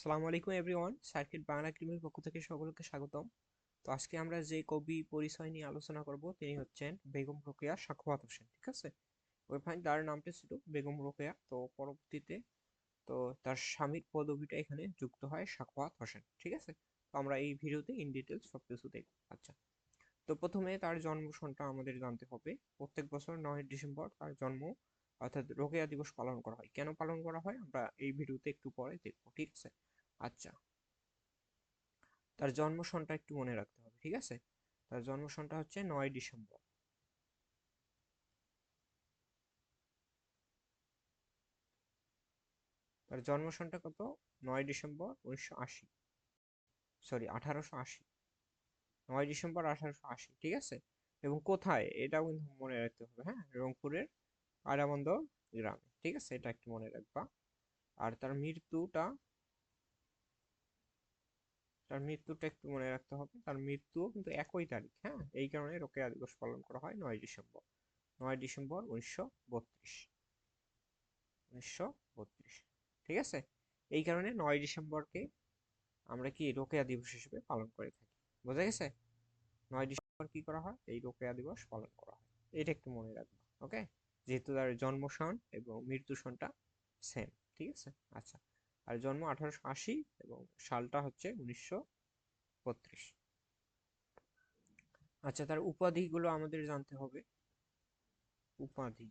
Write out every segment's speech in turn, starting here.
সালামু আলাইকুম everyone, circuit Bangla ক্রিমের পক্ষ থেকে সকলকে স্বাগতম। তো আজকে আমরা যে কবি পরিচয় নিয়ে আলোচনা করব, তিনি হচ্ছেন বেগম রোকেয়া সাখাওয়াত হোসেন, ঠিক আছে? ওই ফাইন তার নামটা ছিল বেগম রোকেয়া। তো পরবর্তীতে, তো তার স্বামীর পদবিটা এখানে যুক্ত হয় সাখাওয়াত হোসেন, ঠিক আছে? তো আমরা এই ভিডিওতে ইন ডিটেলস সব কিছু দেখব। আচ্ছা তো প্রথমে তার জন্ম সনটা আমাদের জানতে হবে। প্রত্যেক বছর নয় ডিসেম্বর তার জন্ম অর্থাৎ রোকেয়া দিবস পালন করা হয়। কেন পালন করা হয়? আমরা এই ভিডিওতে একটু পরে দেখব, ঠিক আছে? আচ্ছা। তার জন্ম সনটা একটু মনে রাখতে হবে, ঠিক আছে? তার জন্ম সনটা হচ্ছে নয় ডিসেম্বর। তার জন্ম সনটা কত? নয় ডিসেম্বর উনিশশো আশি। সরি, আঠারোশো আশি। নয় ডিসেম্বর আঠারোশো আশি, ঠিক আছে? এবং কোথায়? এটাও কিন্তু মনে রাখতে হবে হ্যাঁ? রংপুরের আরামন্দ গ্রামে ঠিক আছে? এটা একটু মনে রাখবা। আর তার মৃত্যুটা তার মৃত্যুটা একটু মনে রাখতে হবে। তার মৃত্যুও কিন্তু একই তারিখ হ্যাঁ? এই কারণে রোকেয়া দিবস পালন করা হয় নয় ডিসেম্বর। নয় ডিসেম্বর উনিশশো বত্রিশ। উনিশশো বত্রিশ। ঠিক আছে? এই কারণে নয় ডিসেম্বরকে আমরা কি রোকেয়া দিবস হিসেবে পালন করে থাকি। বোঝা গেছে? নয় ডিসেম্বর কি করা হয়? এই রোকেয়া দিবস পালন করা হয়। এটা একটু মনে রাখব, ওকে? যেহেতু তার জন্ম সন এবং মৃত্যু সনটা সেম ঠিক আছে? আচ্ছা আর জন্ম আঠারোশো আশি এবং সালটা হচ্ছে উনিশশো বত্রিশ। আচ্ছা তার উপাধিগুলো আমাদের জানতে হবে। উপাধি।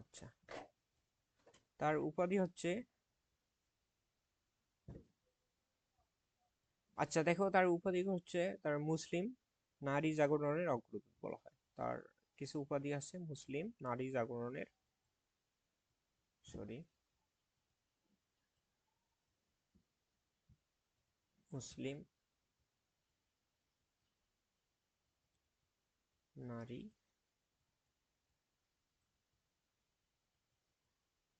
আচ্ছা তার উপাধি হচ্ছে আচ্ছা দেখো তার উপাধি হচ্ছে তার মুসলিম নারী জাগরণের অগ্রদূত বলা হয়। তার কিছু উপাধি আছে মুসলিম নারী জাগরণের। সরি মুসলিম নারী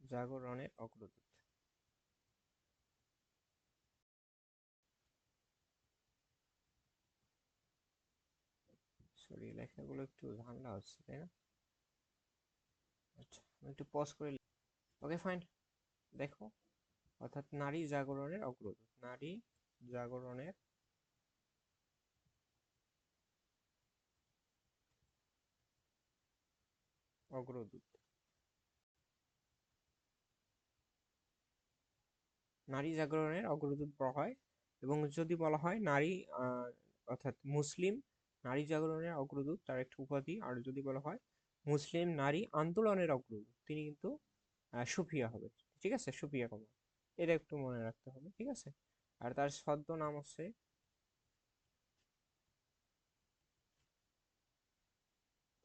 জাগরণের অগ্রদূত। সরি লেখাগুলো একটু ঝামেলা হচ্ছে, তাই না? আচ্ছা আমি একটু পজ করে ওকে ফাইন দেখো, অর্থাৎ নারী জাগরণের অগ্রদূত। নারী জাগরণের অগ্রদূত। নারী জাগরণের অগ্রদূত বলা হয় এবং যদি বলা হয় নারী অর্থাৎ মুসলিম নারী জাগরণের অগ্রদূত, তার একটা উপাধি আর যদি বলা হয়, মুসলিম নারী আন্দোলনের অগ্রদূত। তিনি কিন্তু সুফিয়া হবে। ঠিক আছে? সুফিয়া কমল। এটা একটু মনে রাখতে হবে। ঠিক আছে? আর তার ছদ্ম নাম হচ্ছে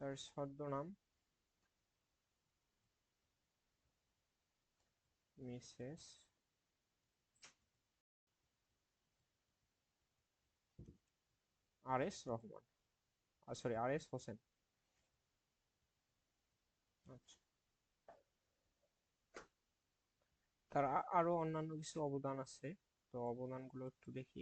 তার ছদ্ম নাম Mrs R S Rahman sorry R S Hossain আচ্ছা। তার আরও অন্যান্য কিছু অবদান আছে, তো অবদানগুলো একটু দেখি।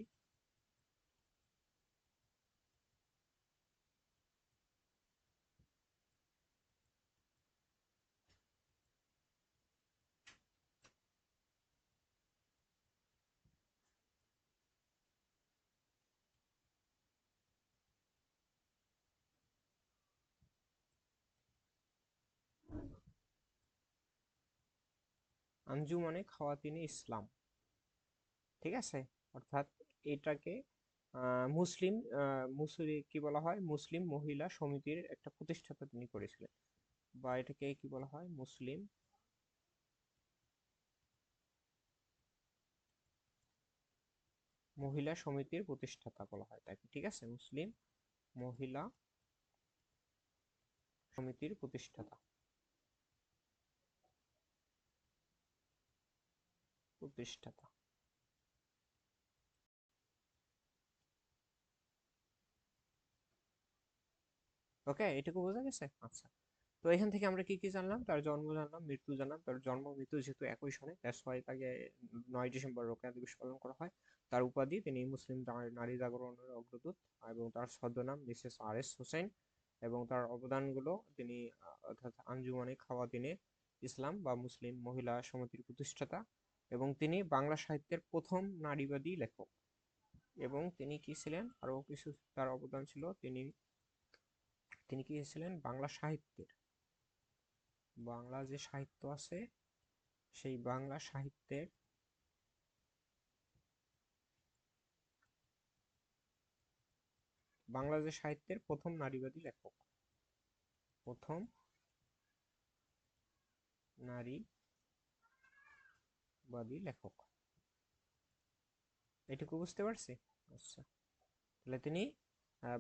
আঞ্জুমানে খাওয়াতিনে ইসলাম। ঠিক আছে? অর্থাৎ এটাকে মুসলিম মুসলি, কি বলা হয়? মুসলিম মহিলা সমিতির একটা প্রতিষ্ঠাতা তিনি করেছিলেন। বা এটাকে কি বলা হয়? মুসলিম মহিলা সমিতির প্রতিষ্ঠাতা বলা হয় তাকে। ঠিক আছে? মুসলিম মহিলা সমিতির প্রতিষ্ঠাতা। প্রতিষ্ঠাতা ওকে এটুকু বোঝা গেছে? আচ্ছা। তো এখান থেকে আমরা কি কি জানলাম? তার জন্ম জানলাম, মৃত্যু জানলাম। তার জন্ম, মৃত্যু যেহেতু একই সনে দ্যাটস ওয়াই তাকে নয় ডিসেম্বর রোকেয়া দিবস পালন করা হয়। তার উপাধি, তিনি মুসলিম নারী জাগরণের অগ্রদূত এবং তার ছদ্মনাম মিসেস আর এস হোসেন এবং তার অবদানগুলো তিনি, অর্থাৎ আঞ্জুমানে খাওয়া দিনে ইসলাম বা মুসলিম মহিলা সমিতির প্রতিষ্ঠাতা। এবং তিনি বাংলা সাহিত্যের প্রথম নারীবাদী লেখক। এবং তিনি কি ছিলেন? আরও কিছু তার অবদান ছিল। তিনি তিনি কি ছিলেন? বাংলা সাহিত্যের। বাংলা যে সাহিত্য আছে, সেই বাংলা সাহিত্যের বাংলা যে সাহিত্যের প্রথম নারীবাদী লেখক। প্রথম নারীবাদী লেখক। এটুকু বুঝতে পারছি? আচ্ছা। তাহলে তিনি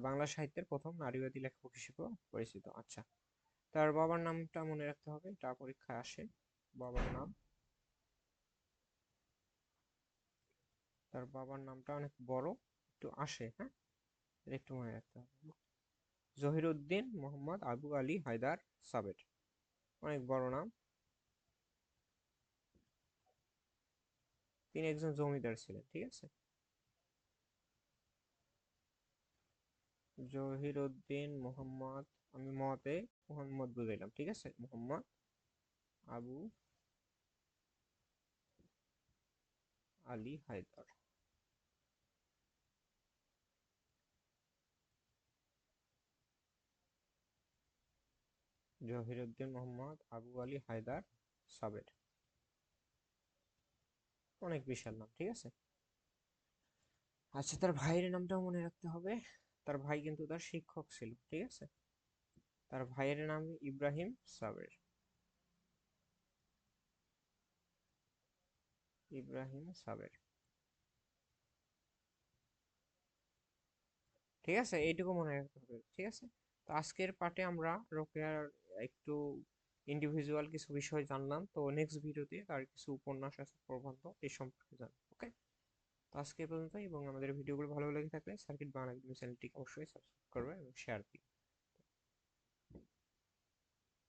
বাংলা সাহিত্যের প্রথম নারীবাদী লেখক হিসেবে পরিচিত। আচ্ছা। তার বাবার নামটা মনে রাখতে হবে, এটা পরীক্ষায় আসে। বাবার নাম। তার বাবার নামটা অনেক বড়, একটু আসে হ্যাঁ? একটু মনে রাখতে হবে। জহিরুদ্দিন মোহাম্মদ আবু আলী হায়দার সাবের। অনেক বড় নাম। তিনি একজন জমিদার ছিলেন, ঠিক আছে? জহিরুদ্দিন মোহাম্মদ, আমি মতে মোহাম্মদ বুঝাইলাম, ঠিক আছে? মোহাম্মদ আবু আলী হায়দার। জহিরুদ্দিন মোহাম্মদ আবু আলী হায়দার সাবের অনেক বিশাল নাম, ঠিক আছে? আচ্ছা তার ভাইয়ের নামটাও মনে রাখতে হবে। তার ভাই কিন্তু তার শিক্ষক ছিল, ঠিক আছে? তার ভাইয়ের নাম ইব্রাহিম সাবের। ইব্রাহিম সাবের। ঠিক আছে? এইটুকু মনে রাখতে হবে, ঠিক আছে? তো আজকের পার্টে আমরা রোকেয়ার একটু ইন্ডিভিজুয়াল কিছু বিষয় জানলাম, তো নেক্সট ভিডিওতে তার কিছু উপন্যাস আছে প্রবন্ধ এই সম্পর্কে জানব ওকে তো আজকে এ পর্যন্ত এবং আমাদের ভিডিওগুলো ভালো লেগে থাকলে সার্কিট বাংলা চ্যানেলটি অবশ্যই সাবস্ক্রাইব করবে এবং শেয়ার দিবে